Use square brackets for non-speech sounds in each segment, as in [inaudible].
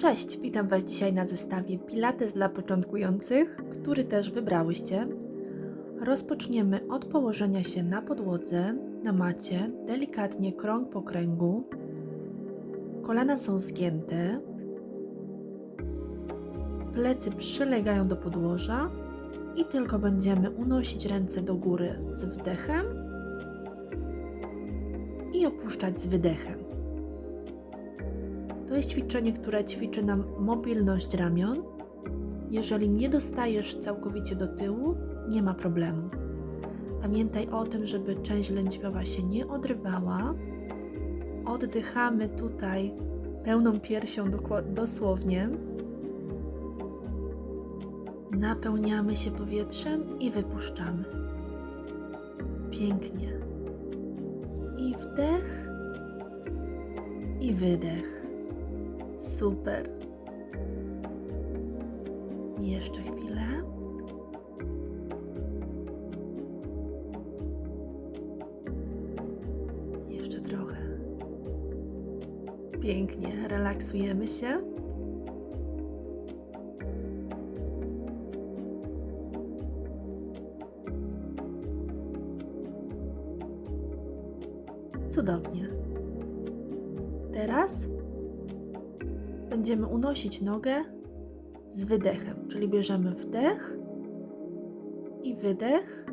Cześć, witam Was dzisiaj na zestawie Pilates dla początkujących, który też wybrałyście. Rozpoczniemy od położenia się na podłodze, na macie, delikatnie krąg po kręgu. Kolana są zgięte, plecy przylegają do podłoża i tylko będziemy unosić ręce do góry z wdechem i opuszczać z wydechem. To jest ćwiczenie, które ćwiczy nam mobilność ramion. Jeżeli nie dostajesz całkowicie do tyłu, nie ma problemu. Pamiętaj o tym, żeby część lędźwiowa się nie odrywała. Oddychamy tutaj pełną piersią dosłownie. Napełniamy się powietrzem i wypuszczamy. Pięknie. I wdech, i wydech. Super. Jeszcze chwilę. Jeszcze trochę. Pięknie, relaksujemy się. Cudownie. Będziemy unosić nogę z wydechem, czyli bierzemy wdech i wydech,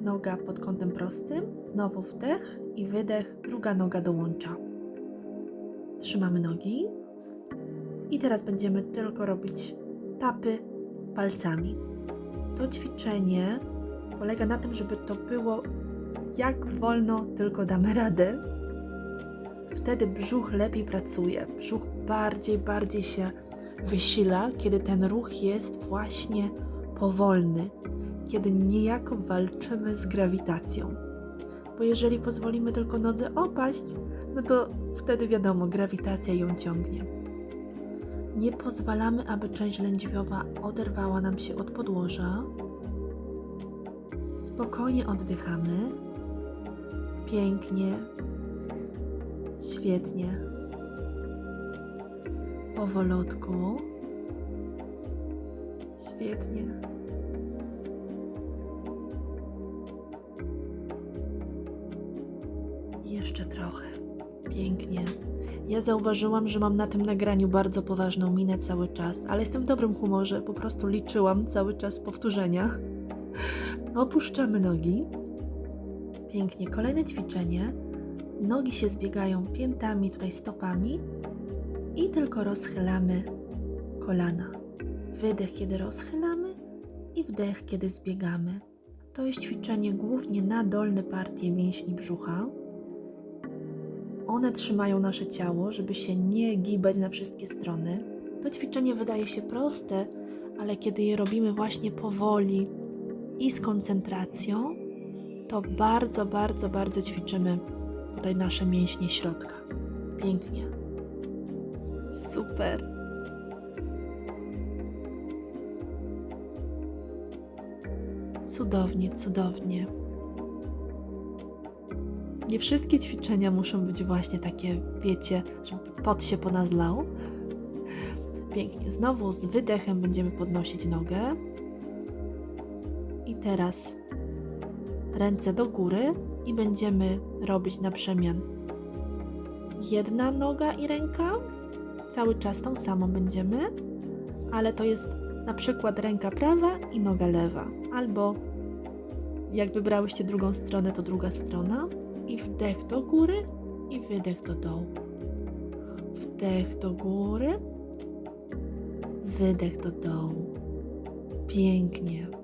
noga pod kątem prostym, znowu wdech i wydech, druga noga dołącza. Trzymamy nogi i teraz będziemy tylko robić tapy palcami. To ćwiczenie polega na tym, żeby to było jak wolno tylko damy radę. Wtedy brzuch lepiej pracuje, brzuch bardziej, bardziej się wysila, kiedy ten ruch jest właśnie powolny, kiedy niejako walczymy z grawitacją. Bo jeżeli pozwolimy tylko nodze opaść, no to wtedy wiadomo, grawitacja ją ciągnie. Nie pozwalamy, aby część lędźwiowa oderwała nam się od podłoża. Spokojnie oddychamy. Pięknie. Świetnie powolutku. Świetnie. Jeszcze trochę. Pięknie. Ja zauważyłam, że mam na tym nagraniu bardzo poważną minę cały czas, ale jestem w dobrym humorze, po prostu liczyłam cały czas powtórzenia. Opuszczamy nogi. Pięknie. Kolejne ćwiczenie. Nogi się zbiegają piętami, tutaj stopami i tylko rozchylamy kolana. Wydech, kiedy rozchylamy i wdech, kiedy zbiegamy. To jest ćwiczenie głównie na dolne partie mięśni brzucha. One trzymają nasze ciało, żeby się nie gibać na wszystkie strony. To ćwiczenie wydaje się proste, ale kiedy je robimy właśnie powoli i z koncentracją, to bardzo, bardzo, bardzo ćwiczymy tutaj nasze mięśnie środka. Pięknie. Super. Cudownie, cudownie. Nie wszystkie ćwiczenia muszą być właśnie takie, wiecie, żeby pot się po nas lał. Pięknie. Znowu z wydechem będziemy podnosić nogę. I teraz ręce do góry i będziemy robić na przemian jedna noga i ręka, cały czas tą samą będziemy, ale to jest na przykład ręka prawa i noga lewa, albo jak wybrałyście drugą stronę, to druga strona i wdech do góry i wydech do dołu. Wdech do góry, wydech do dołu. Pięknie.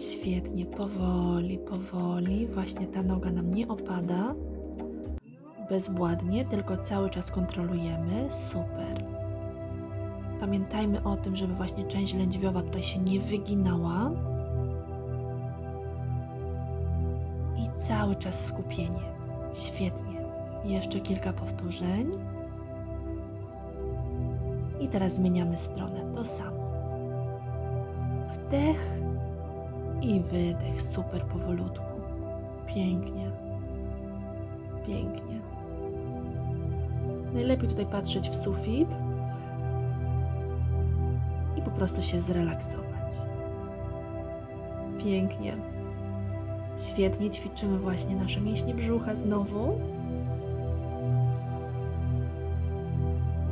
Świetnie, powoli, powoli. Właśnie ta noga nam nie opada bezwładnie, tylko cały czas kontrolujemy. Super. Pamiętajmy o tym, żeby właśnie część lędźwiowa tutaj się nie wyginała. I cały czas skupienie. Świetnie. Jeszcze kilka powtórzeń. I teraz zmieniamy stronę. To samo. Wdech i wydech. Super powolutku. Pięknie. Pięknie. Najlepiej tutaj patrzeć w sufit i po prostu się zrelaksować. Pięknie. Świetnie ćwiczymy właśnie nasze mięśnie brzucha znowu.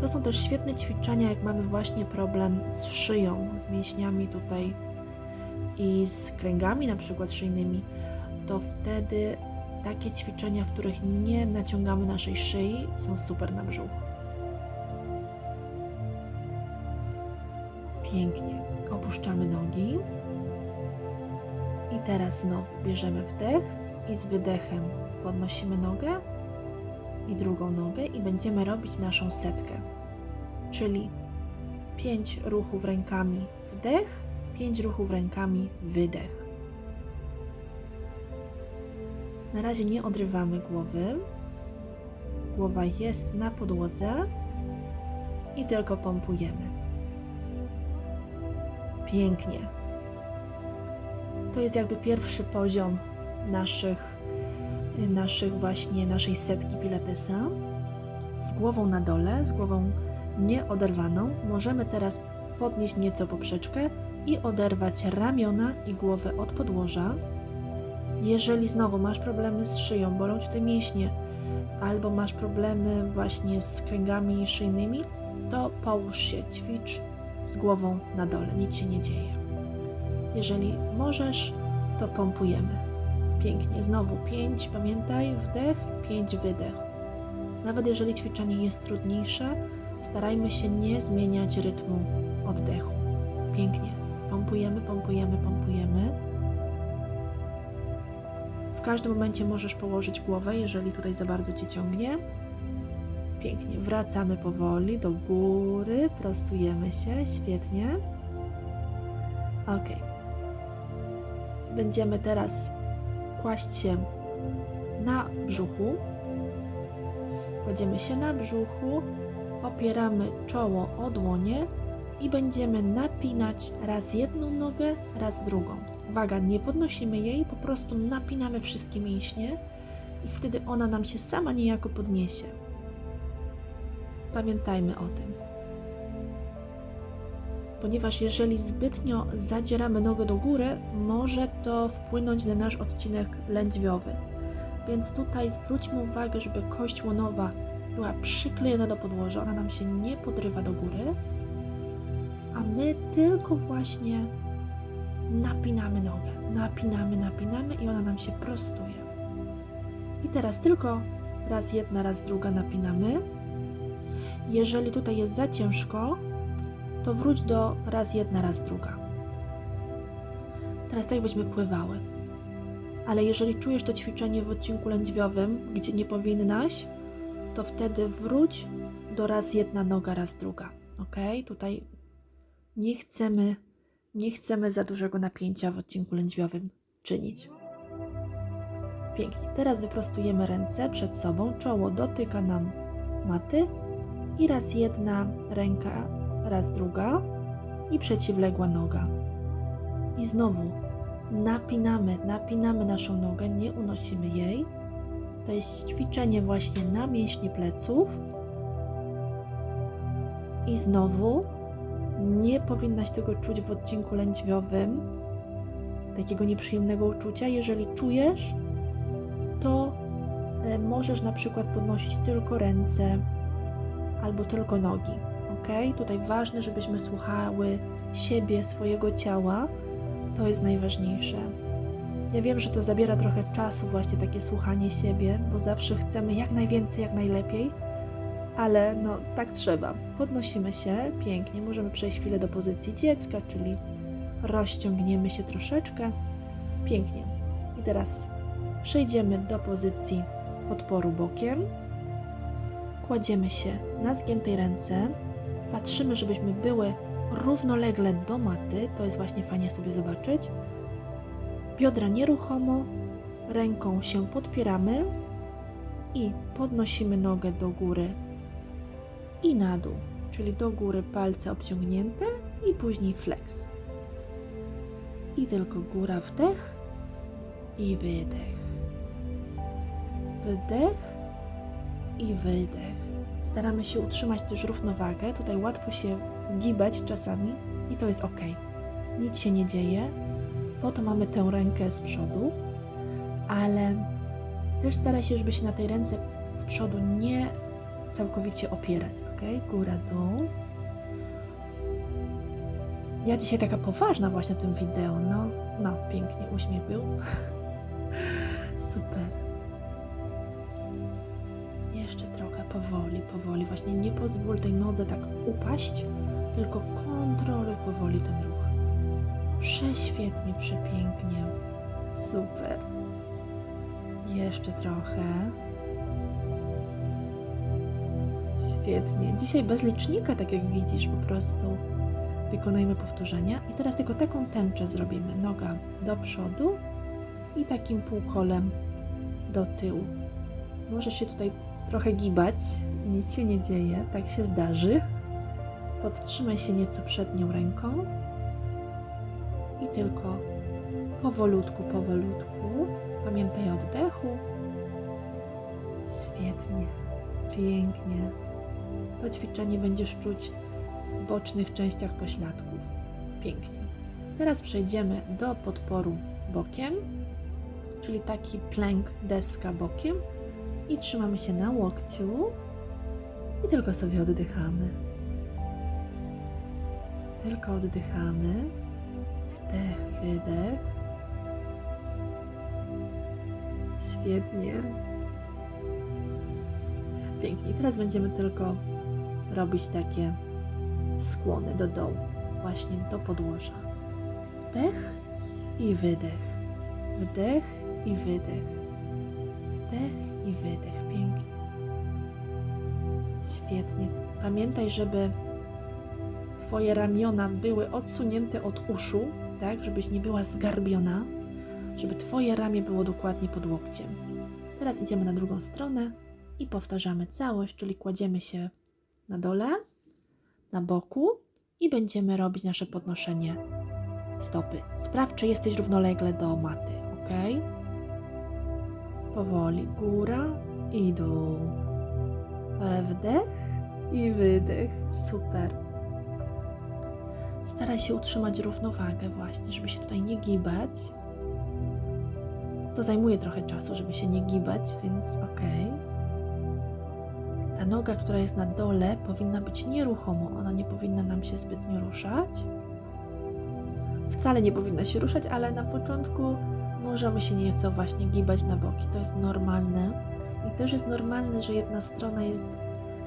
To są też świetne ćwiczenia, jak mamy właśnie problem z szyją, z mięśniami tutaj i z kręgami na przykład szyjnymi, to wtedy takie ćwiczenia, w których nie naciągamy naszej szyi, są super na brzuch. Pięknie. Opuszczamy nogi. I teraz znowu bierzemy wdech i z wydechem podnosimy nogę i drugą nogę i będziemy robić naszą setkę. Czyli 5 ruchów rękami wdech, 5 ruchów rękami wydech. Na razie nie odrywamy głowy. Głowa jest na podłodze i tylko pompujemy. Pięknie. To jest jakby pierwszy poziom naszych, naszych właśnie naszej setki pilatesa. Z głową na dole, z głową nieoderwaną, możemy teraz podnieść nieco poprzeczkę i oderwać ramiona i głowę od podłoża. Jeżeli znowu masz problemy z szyją, bolą cię te mięśnie, albo masz problemy właśnie z kręgami szyjnymi, to połóż się, ćwicz z głową na dole, nic się nie dzieje. Jeżeli możesz, to pompujemy. Pięknie. Znowu 5, pamiętaj, wdech, 5, wydech. Nawet jeżeli ćwiczenie jest trudniejsze, starajmy się nie zmieniać rytmu oddechu. Pięknie. Pompujemy, pompujemy, pompujemy. W każdym momencie możesz położyć głowę, jeżeli tutaj za bardzo cię ciągnie. Pięknie. Wracamy powoli do góry, prostujemy się, świetnie. Ok. Będziemy teraz kłaść się na brzuchu. Kładziemy się na brzuchu, opieramy czoło o dłonie i będziemy napinać raz jedną nogę, raz drugą. Uwaga, nie podnosimy jej, po prostu napinamy wszystkie mięśnie i wtedy ona nam się sama niejako podniesie. Pamiętajmy o tym. Ponieważ jeżeli zbytnio zadzieramy nogę do góry, może to wpłynąć na nasz odcinek lędźwiowy. Więc tutaj zwróćmy uwagę, żeby kość łonowa była przyklejona do podłoża, ona nam się nie podrywa do góry, a my tylko właśnie napinamy nogę. Napinamy, napinamy i ona nam się prostuje. I teraz tylko raz jedna, raz druga napinamy. Jeżeli tutaj jest za ciężko, to wróć do raz jedna, raz druga. Teraz tak jakbyśmy pływały. Ale jeżeli czujesz to ćwiczenie w odcinku lędźwiowym, gdzie nie powinnaś, to wtedy wróć do raz jedna noga, raz druga. Ok? Tutaj nie chcemy, nie chcemy za dużego napięcia w odcinku lędźwiowym czynić. Pięknie. Teraz wyprostujemy ręce przed sobą, czoło dotyka nam maty i raz jedna ręka, raz druga i przeciwległa noga. I znowu napinamy, napinamy naszą nogę, nie unosimy jej. To jest ćwiczenie właśnie na mięśnie pleców. I znowu nie powinnaś tego czuć w odcinku lędźwiowym, takiego nieprzyjemnego uczucia. Jeżeli czujesz, to e, możesz na przykład podnosić tylko ręce albo tylko nogi. Ok? Tutaj ważne, żebyśmy słuchały siebie, swojego ciała. To jest najważniejsze. Ja wiem, że to zabiera trochę czasu, właśnie takie słuchanie siebie, bo zawsze chcemy jak najwięcej, jak najlepiej, ale no tak trzeba. Podnosimy się pięknie, możemy przejść chwilę do pozycji dziecka, czyli rozciągniemy się troszeczkę. Pięknie. I teraz przejdziemy do pozycji podporu bokiem. Kładziemy się na zgiętej ręce, patrzymy, żebyśmy były równolegle do maty, to jest właśnie fajnie sobie zobaczyć. Biodra nieruchomo, ręką się podpieramy i podnosimy nogę do góry i na dół, czyli do góry palce obciągnięte i później flex. I tylko góra wdech i wydech. Wdech i wydech. Staramy się utrzymać też równowagę. Tutaj łatwo się gibać czasami i to jest ok. Nic się nie dzieje. Po to mamy tę rękę z przodu, ale też staraj się, żeby się na tej ręce z przodu nie całkowicie opierać. Ok? Góra, dół. Ja dzisiaj taka poważna właśnie w tym wideo. No, no, pięknie, uśmiech był. [laughs] Super. Jeszcze trochę powoli, powoli. Właśnie nie pozwól tej nodze tak upaść, tylko kontroluj powoli ten ruch. Prześwietnie, przepięknie. Super. Jeszcze trochę. Świetnie. Dzisiaj bez licznika, tak jak widzisz, po prostu wykonujemy powtórzenia. I teraz tylko taką tęczę zrobimy. Noga do przodu i takim półkolem do tyłu. Możesz się tutaj trochę gibać, nic się nie dzieje, tak się zdarzy. Podtrzymaj się nieco przednią ręką i tylko powolutku, powolutku. Pamiętaj o oddechu. Świetnie, pięknie. To ćwiczenie będziesz czuć w bocznych częściach pośladków. Pięknie. Teraz przejdziemy do podporu bokiem, czyli taki plank deska bokiem i trzymamy się na łokciu i tylko sobie oddychamy. Tylko oddychamy. Wdech, wydech. Świetnie. Pięknie. Teraz będziemy tylko robić takie skłony do dołu, właśnie do podłoża. Wdech i wydech. Wdech i wydech. Wdech i wydech. Pięknie. Świetnie. Pamiętaj, żeby Twoje ramiona były odsunięte od uszu, tak, żebyś nie była zgarbiona, żeby Twoje ramię było dokładnie pod łokciem. Teraz idziemy na drugą stronę i powtarzamy całość, czyli kładziemy się na dole, na boku i będziemy robić nasze podnoszenie stopy. Sprawdź, czy jesteś równolegle do maty, ok? Powoli góra i dół. Wdech i wydech. Super. Staraj się utrzymać równowagę właśnie, żeby się tutaj nie gibać. To zajmuje trochę czasu, żeby się nie gibać, więc ok. Ta noga, która jest na dole, powinna być nieruchomo. Ona nie powinna nam się zbytnio ruszać. Wcale nie powinna się ruszać, ale na początku możemy się nieco właśnie gibać na boki. To jest normalne. I też jest normalne, że jedna strona jest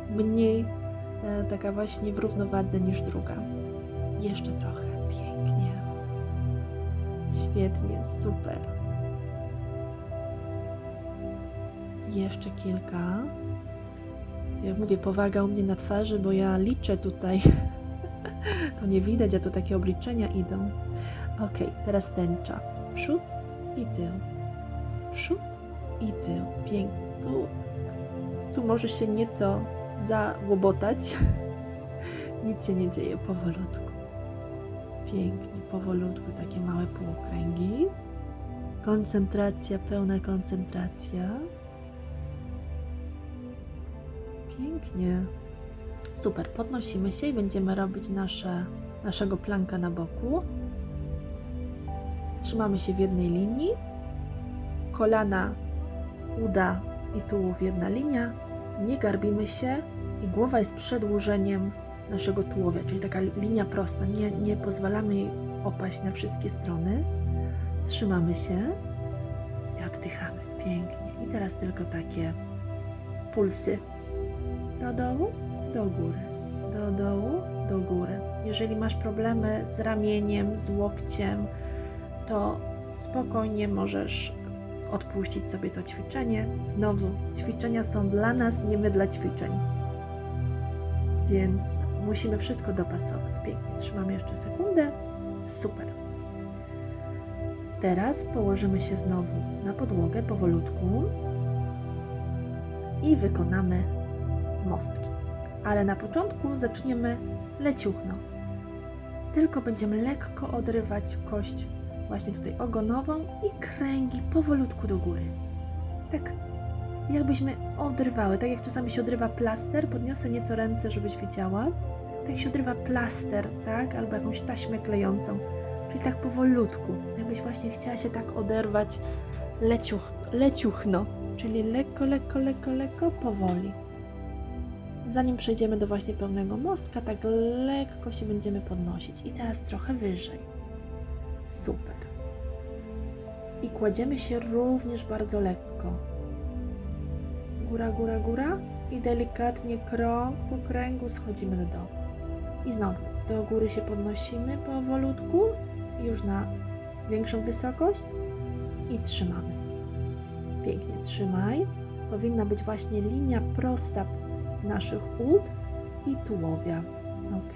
mniej e, taka właśnie w równowadze niż druga. Jeszcze trochę. Pięknie. Świetnie, super. Jeszcze kilka. Jak mówię, powaga u mnie na twarzy, bo ja liczę tutaj. [laughs] to nie widać, a tu takie obliczenia idą. Ok, teraz tęcza. Przód i tył. Przód i tył. Pięknie. Tu, tu możesz się nieco załobotać. [laughs] Nic się nie dzieje, powolutku. Pięknie, powolutku, takie małe półokręgi. Koncentracja, pełna koncentracja. Pięknie. Super, podnosimy się i będziemy robić nasze, naszego planka na boku. Trzymamy się w jednej linii. Kolana, uda i tułów jedna linia. Nie garbimy się i głowa jest przedłużeniem naszego tułowia, czyli taka linia prosta. Nie, nie pozwalamy jej opaść na wszystkie strony. Trzymamy się i oddychamy. Pięknie. I teraz tylko takie pulsy do dołu, do góry, do dołu, do góry. Jeżeli masz problemy z ramieniem, z łokciem, to spokojnie możesz odpuścić sobie to ćwiczenie. Znowu, ćwiczenia są dla nas, nie my dla ćwiczeń. Więc musimy wszystko dopasować. Pięknie, trzymamy jeszcze sekundę. Super. Teraz położymy się znowu na podłogę powolutku i wykonamy mostki. Ale na początku zaczniemy leciuchno. Tylko będziemy lekko odrywać kość właśnie tutaj ogonową i kręgi powolutku do góry. Tak jakbyśmy odrywały, tak jak czasami się odrywa plaster, podniosę nieco ręce, żebyś widziała, tak się odrywa plaster, tak, albo jakąś taśmę klejącą, czyli tak powolutku, jakbyś właśnie chciała się tak oderwać leciuch, leciuchno, czyli lekko, lekko, lekko, lekko, powoli. Zanim przejdziemy do właśnie pełnego mostka, tak lekko się będziemy podnosić. I teraz trochę wyżej. Super. I kładziemy się również bardzo lekko. Góra, góra, góra. I delikatnie krąg po kręgu schodzimy do dołu. I znowu do góry się podnosimy powolutku, już na większą wysokość i trzymamy. Pięknie trzymaj. Powinna być właśnie linia prosta naszych ud i tułowia. Ok?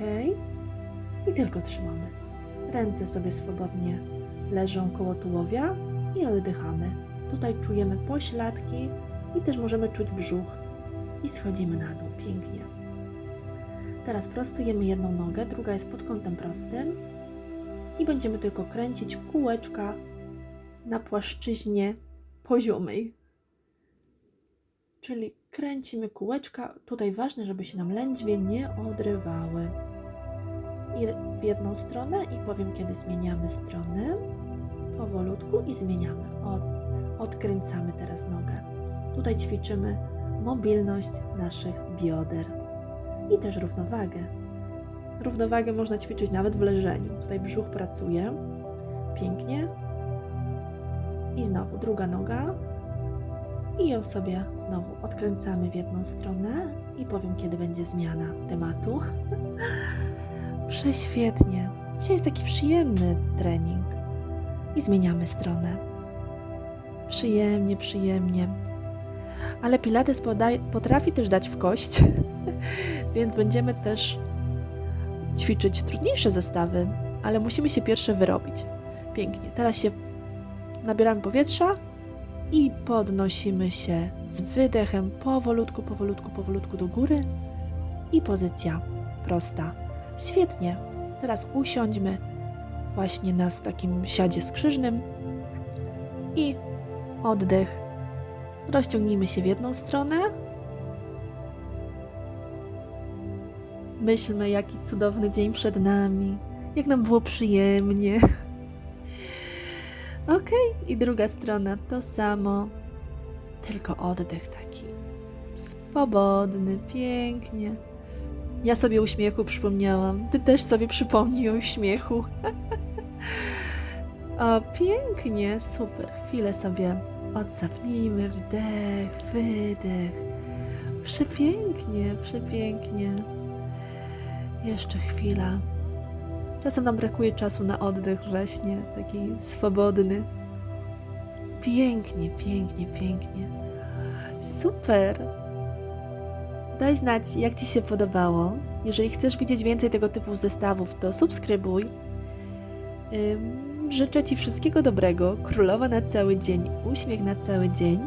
I tylko trzymamy. Ręce sobie swobodnie leżą koło tułowia i oddychamy. Tutaj czujemy pośladki i też możemy czuć brzuch. I schodzimy na dół. Pięknie. Teraz prostujemy jedną nogę, druga jest pod kątem prostym i będziemy tylko kręcić kółeczka na płaszczyźnie poziomej. Czyli kręcimy kółeczka. Tutaj ważne, żeby się nam lędźwie nie odrywały. I w jedną stronę i powiem, kiedy zmieniamy stronę. Powolutku i zmieniamy. Od, odkręcamy teraz nogę. Tutaj ćwiczymy mobilność naszych bioder i też równowagę. Równowagę można ćwiczyć nawet w leżeniu. Tutaj brzuch pracuje. Pięknie. I znowu druga noga. I ją sobie znowu odkręcamy w jedną stronę i powiem, kiedy będzie zmiana tematu. [laughs] Prześwietnie. Dzisiaj jest taki przyjemny trening. I zmieniamy stronę. Przyjemnie, przyjemnie. Ale Pilates podaj, potrafi też dać w kość, [laughs] więc będziemy też ćwiczyć trudniejsze zestawy, ale musimy się pierwsze wyrobić. Pięknie. Teraz się nabieramy powietrza i podnosimy się z wydechem powolutku, powolutku, powolutku do góry i pozycja prosta. Świetnie. Teraz usiądźmy właśnie na takim siadzie skrzyżnym i oddech. Rozciągnijmy się w jedną stronę. Myślmy, jaki cudowny dzień przed nami, jak nam było przyjemnie. Ok, i druga strona to samo, tylko oddech taki swobodny, pięknie. Ja sobie uśmiechu przypomniałam, ty też sobie przypomnij o uśmiechu. [laughs] o, pięknie, super. Chwilę sobie odsapnijmy, wdech, wydech. Przepięknie, przepięknie. Jeszcze chwila. Czasem nam brakuje czasu na oddech właśnie, taki swobodny. Pięknie, pięknie, pięknie. Super! Daj znać, jak Ci się podobało. Jeżeli chcesz widzieć więcej tego typu zestawów, to subskrybuj. Życzę Ci wszystkiego dobrego, królowa na cały dzień, uśmiech na cały dzień